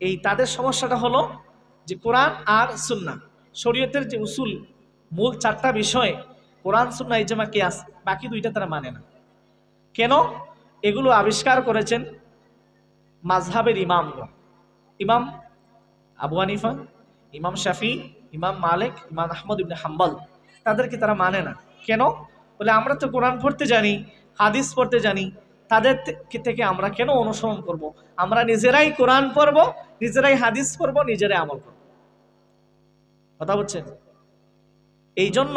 এই তাদের সমস্যাটা হলো যে কোরআন আর সুন্না শরীয়তের যে উসুল, মূল চারটা বিষয়ে, কোরআন সুন্না ইজমা, কিয়াস, বাকি দুইটা তারা মানে না। কেন? এগুলো আবিষ্কার করেছেন মাঝহাবের ইমামগণ ইমাম আবু হানিফা, ইমাম শাফি, ইমাম মালিক, ইমাম আহমদ ইবনে হাম্বল, তাদেরকে তারা মানে না। কেন? বলে আমরা তো কোরআন পড়তে জানি, হাদিস পড়তে জানি, তাদের থেকে আমরা কেন অনুসরণ করব। আমরা নিজেরাই কোরআন পড়ব নিজেরাই হাদিস পড়ব, নিজেরাই আমল করব। কথা বলছেন? এই জন্য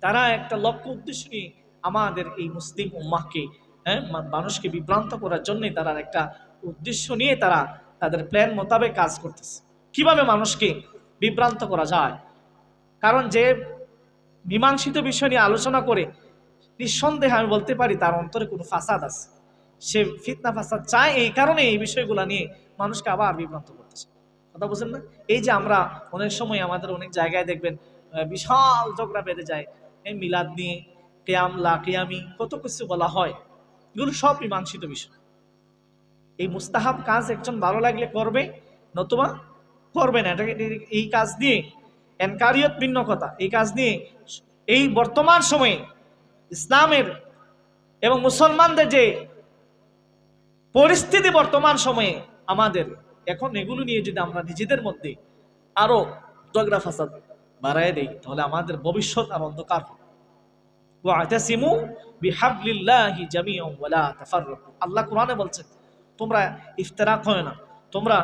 তারা একটা লক্ষ্য উদ্দেশ্য নিয়ে আমাদের এই মুসলিম উম্মাহকে হ্যাঁ মানুষকে বিভ্রান্ত করার জন্যই তারা একটা উদ্দেশ্য নিয়ে তারা তাদের প্ল্যান মোতাবেক কাজ করতেছে। কীভাবে মানুষকে বিভ্রান্ত করা যায়? কারণ যে মীমাংসিত বিষয় নিয়ে আলোচনা করে নিঃসন্দেহে আমি বলতে পারি তার অন্তরে কোনো ফাসাদ আছে। সে ফিতনা ফাসাদ চায় এই কারণে এই বিষয়গুলো নিয়ে মানুষকে আবার বিভ্রান্ত করতেছে। কথা বুঝেন না? এই যে আমরা অনেক সময় আমাদের অনেক জায়গায় দেখবেন বিশাল ঝগড়া বেঁধে যায়, এই মিলাদ নিয়ে কেয়ামলা কেয়ামি, কত কিছু বলা হয়। এগুলো সব মীমাংসিত বিষয়। এই মুস্তাহাব কাজ একজন ভালো লাগলে করবে, নতুবা করবে না। এটাকে এই কাজ নিয়ে এনকারিয়ত ভিন্ন কথা। এই কাজ নিয়ে এই বর্তমান সময়ে ইসলামের এবং মুসলমানদের যে পরিস্থিতি বর্তমান সময়ে আমাদের। এখন এগুলো নিয়ে যদি আমরা নিজেদের মধ্যে আরও ঝগড়া ফাসাদ বাড়ায় দেই তাহলে আমাদের ভবিষ্যৎ আর অন্ধকার। ওয়াতাসিমু বিহাবলিল্লাহি জামিআন ওয়ালা তাফাররাকু। আল্লাহ কোরআনে বলছেন তোমরা ইফতারাক হয় না তোমরা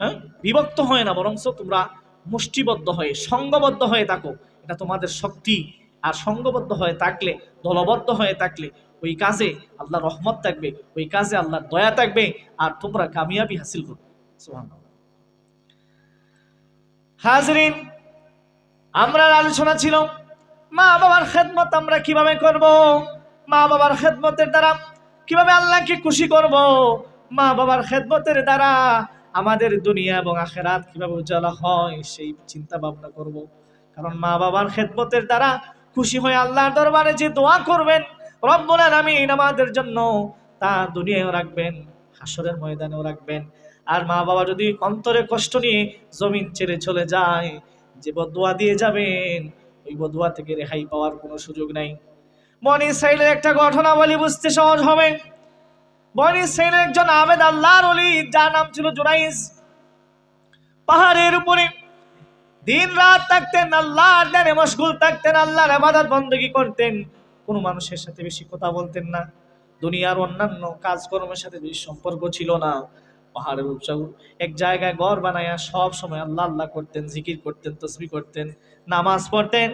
হ্যাঁ, বিভক্ত হয় না বরঞ্চ তোমরা মুষ্টিবদ্ধ হয়ে সংঘবদ্ধ হয়ে থাকো। এটা তোমাদের শক্তি। আর সংঘবদ্ধ হয়ে থাকলে দলবদ্ধ হয়ে থাকলে ওই কাজে আল্লাহ রহমত থাকবে, ওই কাজে আল্লাহর দয়া থাকবে আর তোমরা কামিয়াবি হাসিল করবে হাজরিন, আমরা আলোচনা ছিল মা বাবার খেদমত আমরা কীভাবে করব মা বাবার খেদমতের দ্বারা কীভাবে আল্লাহকে খুশি করব মা বাবার খেদমতের দ্বারা আমাদের দুনিয়া এবং আখেরাত কীভাবে উজ্জ্বলা হয় সেই চিন্তা ভাবনা করব। কারণ মা বাবার খেদমতের দ্বারা খুশি হয়ে আল্লাহর দরবারে যে দোয়া করবেন রব্বুল আলামিন আমাদের জন্য তা দুনিয়ায়ও রাখবেন, হাসরের ময়দানেও রাখবেন। আর মা বাবা যদি অন্তরে কষ্ট নিয়ে জমিন ছেড়ে চলে যায়, যে বদুয়া দিয়ে যাবেন, ওই বদুয়া থেকে রেহাই পাওয়ার কোনো সুযোগ নাই। বনি ইসরাইলের একটা ঘটনা বলি বুঝতে সহজ হবে। বনি ইসরাইলের একজন আবেদ আল্লাহর অলি যার নাম ছিল জুরাইস। পাহাড়ের উপরে দিন রাত থাকতেন, আল্লাহর ধ্যানে মশগুল থাকতেন, আল্লাহর আবাদত বন্দী করতেন। কোনো মানুষের সাথে বেশি কথা বলতেন না। দুনিয়ার অন্যান্য কাজকর্মের সাথে বেশি সম্পর্ক ছিল না। পাহাড়ের উৎসাহ এক জায়গায় ঘর বানায়া সব সময় আল্লাহ আল্লাহ করতেন, জিকির করতেন, তসবি করতেন, নামাজ পড়তেন।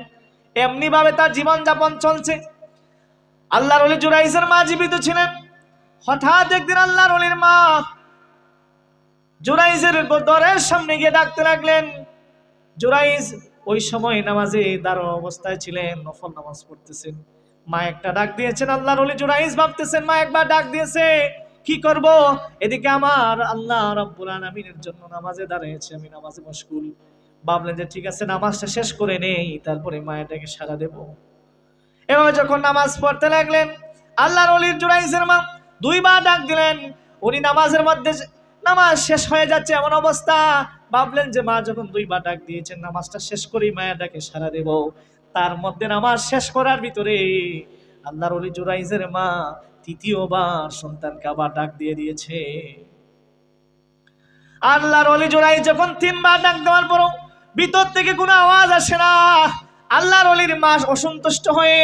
এমনি ভাবে তার জীবন যাপন চলছে। আল্লাহর অলি জুরাইসের মা জীবিত ছিলেন। হঠাৎ একদিন আল্লাহর অলির মা জুরাইসের দরের সামনে গিয়ে ডাকতে লাগলেন। জুরাইস ওই সময় নামাজে দাঁড়ো অবস্থায় ছিলেন, নফল নামাজ পড়তেছেন। মা একটা ডাক দিয়েছেন, আল্লাহর অলি জুরাইস ভাবতেছেন, মা একবার ডাক দিয়েছে, কি করব? এদিকে আমার আল্লাহ রাব্বুল আলামিনের জন্য নামাজে দাঁড়িয়েছে, আমি নামাজে মশগুল। ভাবলেন যে ঠিক আছে, নামাজটা শেষ করে নেই, তারপরে মায়েরটাকে সারা দেব। এভাবে যখন নামাজ পড়তে লাগলেন, আল্লাহর অলির জুরাইসের মা দুইবার ডাক দিলেন, উনি নামাজের মধ্যে নামাজ শেষ হয়ে যাচ্ছে এমন অবস্থা। ভাবলেন যে মা যখন দুইবার ডাক দিয়েছেন, নামাজটা শেষ করেই মায়ের ডাকে সারা দেব। তার মধ্যে নামাজ শেষ করার ভিতরে আল্লাহর অলি জুরাইজের মা তৃতীয়বার সন্তানকে আবার ডাক দিয়ে দিয়েছে। আল্লাহর অলি জোড়াই যখন তিনবার ডাক দেওয়ার পরও ভিতর থেকে কোনো আওয়াজ আসে না। আল্লাহর অলির মা অসন্তুষ্ট হয়ে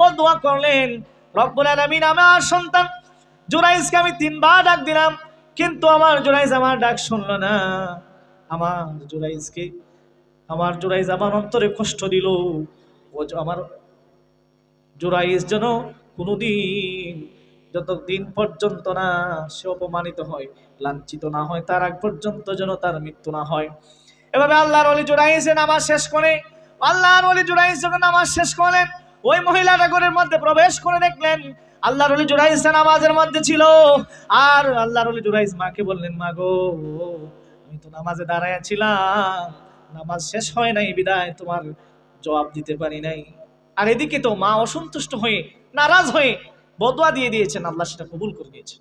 বদুয়া করলেন, রব্বুল আলামিন, আমার সন্তান জোরাইজকে আমি তিনবার ডাক দিলাম, কিন্তু আমার জোরাইজ আমার ডাক শুনলো না। আমার জোরাইজকে, আমার জোরাইজ আমার অন্তরে কষ্ট দিল। আমার জোরাইজ যেন কোনোদিন যতদিন পর্যন্ত না সে অপমানিত হয়, লাঞ্ছিত না হয়, তার আগ পর্যন্ত যেন তার মৃত্যু না হয়। এভাবে আল্লাহর অলি জুড়াইছে নামাজ শেষ করে, আল্লাহর অলি জুড়াইস যখন নামাজ শেষ করলেন, ওই মহিলাটা ঘরের মধ্যে প্রবেশ করে দেখলেন, আল্লাহর অলি জুড়াইছে নামাজের মধ্যে ছিল। আর আল্লাহর অলি জুড়াইস মাকে বললেন, মা গো, আমি তো নামাজে দাঁড়ায় ছিলাম, নামাজ শেষ হয় নাই, বিদায় তোমার জবাব দিতে পারি নাই। আর এদিকে তো মা অসন্তুষ্ট হয়ে, নারাজ হয়ে বদুয়া দিয়ে দিয়েছেন, আল্লাহ সেটা কবুল করে দিয়েছে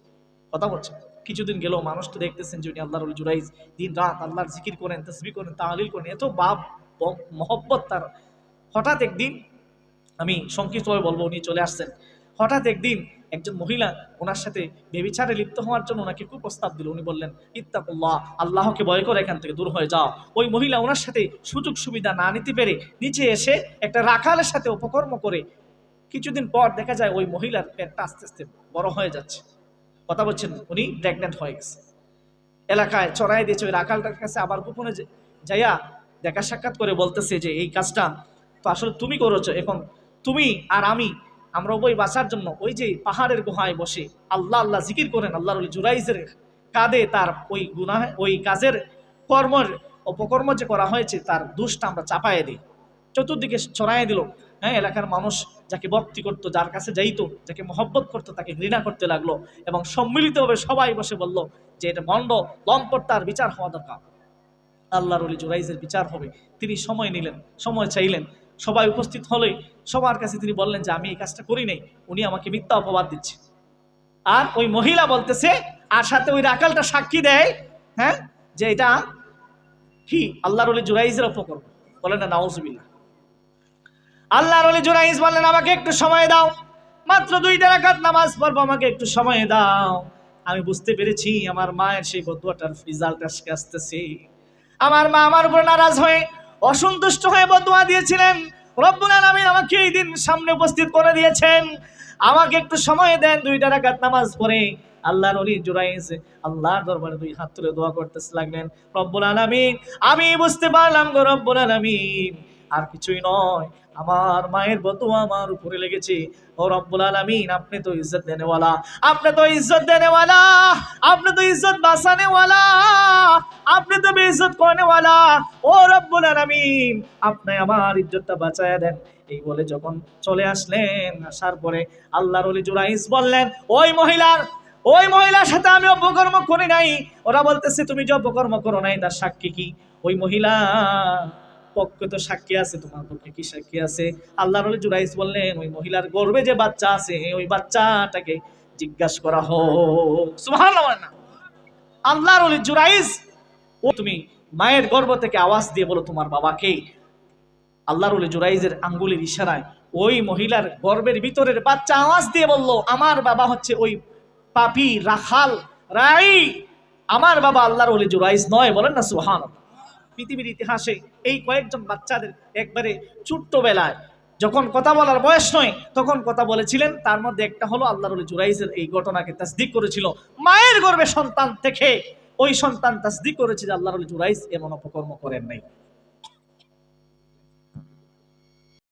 কথা বলছেন। কিছুদিন গেল মানুষ তো দেখতেছেন যে উনি আল্লাহর জুরাইজ। দিন রাত আল্লাহর জিকির করেন তসবি করেন, তাহলিল করেন। এত বাপ মহব্বত তার। হঠাৎ একদিন, আমি সংক্ষিপ্তভাবে বলব, উনি চলে আসছেন। হঠাৎ একদিন একজন মহিলা ওনার সাথে বেবিচারে লিপ্ত হওয়ার জন্য ওনাকে কুপ্রস্তাব দিল। উনি বললেন, ইত্তাকুল্লাহ, আল্লাহকে ভয় করে এখান থেকে দূর হয়ে যাও। ওই মহিলা ওনার সাথে সুযোগ সুবিধা না নিতে পেরে নিচে এসে একটা রাখালের সাথে উপকর্ম করে কিছুদিন পর দেখা যায় ওই মহিলার পেটটা আস্তে আস্তে বড় হয়ে যাচ্ছে। কথা বলছেন, উনি প্রেগনেন্ট হয়ে গেছে। এলাকায় চড়াই দিয়েছে ওই রাখালটার কাছে, আবার গোপনে যাইয়া দেখা সাক্ষাৎ করে বলতেছে যে, এই কাজটা তো আসলে তুমি করেছ, এখন তুমি আর আমি আমরা উভয় বাঁচার জন্য ওই যে পাহাড়ের গুহায় বসে আল্লাহ আল্লাহ জিকির করেন আল্লাহর ওই জুরাইজের কাঁধে তার ওই গুনাহ, ওই কাজের কর্মের, অপকর্ম যে করা হয়েছে তার দুষ্টা আমরা চাপায়ে দিই। চতুর্দিকে ছড়াইয়ে দিল। হ্যাঁ এলাকার মানুষ যাকে ভক্তি করতো, যার কাছে যাইতো, যাকে মহব্বত করতো, তাকে ঘৃণা করতে লাগল এবং সম্মিলিতভাবে সবাই বসে বলল যে এটা মন্ড, লম্পট, তার বিচার হওয়া দরকার। আল্লাহর অলি জুরাইজের বিচার হবে। তিনি সময় নিলেন, সময় চাইলেন। সবাই উপস্থিত হলেই সবার কাছে তিনি বললেন যে, আমি এই কাজটা করি নাই। উনি আমাকে মিথ্যা অপবাদ দিচ্ছে। আর ওই মহিলা বলতেছে, আর সাথে ওই রাকালটা সাক্ষী দেয়। হ্যাঁ? যে এটা কি? আল্লাহর অলি জুরাইজের অপকর্ম বলেন না, নাউজুবিল্লাহ। আল্লাহর অলি জুরাইজ বললেন, আমাকে একটু সময় দাও। মাত্র দুইটা রাকাত নামাজ পড়ব, আমাকে একটু সময় দাও। আমি বুঝতে পেরেছি আমার মায়ের সেই বদুয়াটার রেজাল্ট আসতেছে। আমার মা আমার উপর নারাজ হয়ে অসন্তুষ্ট হয়ে বদুয়া দিয়েছিলেন। রব্বুল আলমিন আমাকে এই দিন সামনে উপস্থিত করে দিয়েছেন। আমাকে একটু সময় দেন, দুইটা রাকাত নামাজ পরে আল্লাহর অলি জোড়াইছে আল্লাহর দরবারে দুই হাত তুলে দোয়া করতেছে লাগলেন। রব্বুল আলমিন, আমি বুঝতে পারলাম গো রব্বুল আলামিন। আর কিছুই নয়। আমার মায়ের বদুয়া আমার উপরে লেগেছে। ও রব্বুল আলামিন, আপনি তো ইজ্জত দেনেওয়ালা। আপনি তো ইজ্জত দেনেওয়ালা। আপনি তো ইজ্জত বাঁচানেওয়ালা। আপনি তো বেইজ্জত করনেওয়ালা। ও রব্বুল আলামিন, আপনি আমার ইজ্জতটা বাঁচায় দেন। এই বলে যখন চলে আসলেন, আসার পরে আল্লাহর ওলি জুরাইস বললেন, ওই মহিলার ওই মহিলার সাথে আমি অপকর্ম করি নাই। ওরা বলতেছে, তুমি যে অপকর্ম করো নাই, তার সাক্ষী কি? ওই মহিলা পক্ষে তো সাক্ষী আছে, তোমার পক্ষে কি সাক্ষী আছে? আল্লাহর ওলি জুরাইস বললেন, ওই মহিলার গর্বে যে বাচ্চা আছে, ওই বাচ্চাটাকে জিজ্ঞাসা করা হোক। আল্লাহর ওলি জুরাইস ও তুমি মায়ের গর্ভ থেকে আওয়াজ দিয়ে বলো তোমার বাবাকে। আল্লাহর ওলি জুরাইজের আঙ্গুলের ইশারায় ওই মহিলার গর্বের ভিতরের বাচ্চা আওয়াজ দিয়ে বলল, আমার বাবা হচ্ছে ওই পাপি রাখাল রাই আমার বাবা আল্লাহর ওলি জুরাইজ নয়। বলেন না সুহান পৃথিবীর ইতিহাসে এই কয়েকজন বাচ্চাদের একবারে ছোট্ট বেলায় যখন কথা বলার বয়স নয়, তখন কথা বলেছিলেন। তার মধ্যে একটা হলো আল্লাহর জুরাইজের এই ঘটনাকে তাসদিক করেছিল। মায়ের গর্বে সন্তান থেকে ওই সন্তান তাসদিক করেছে যে আল্লাহর জুরাইজ এমন অপকর্ম করেন নাই।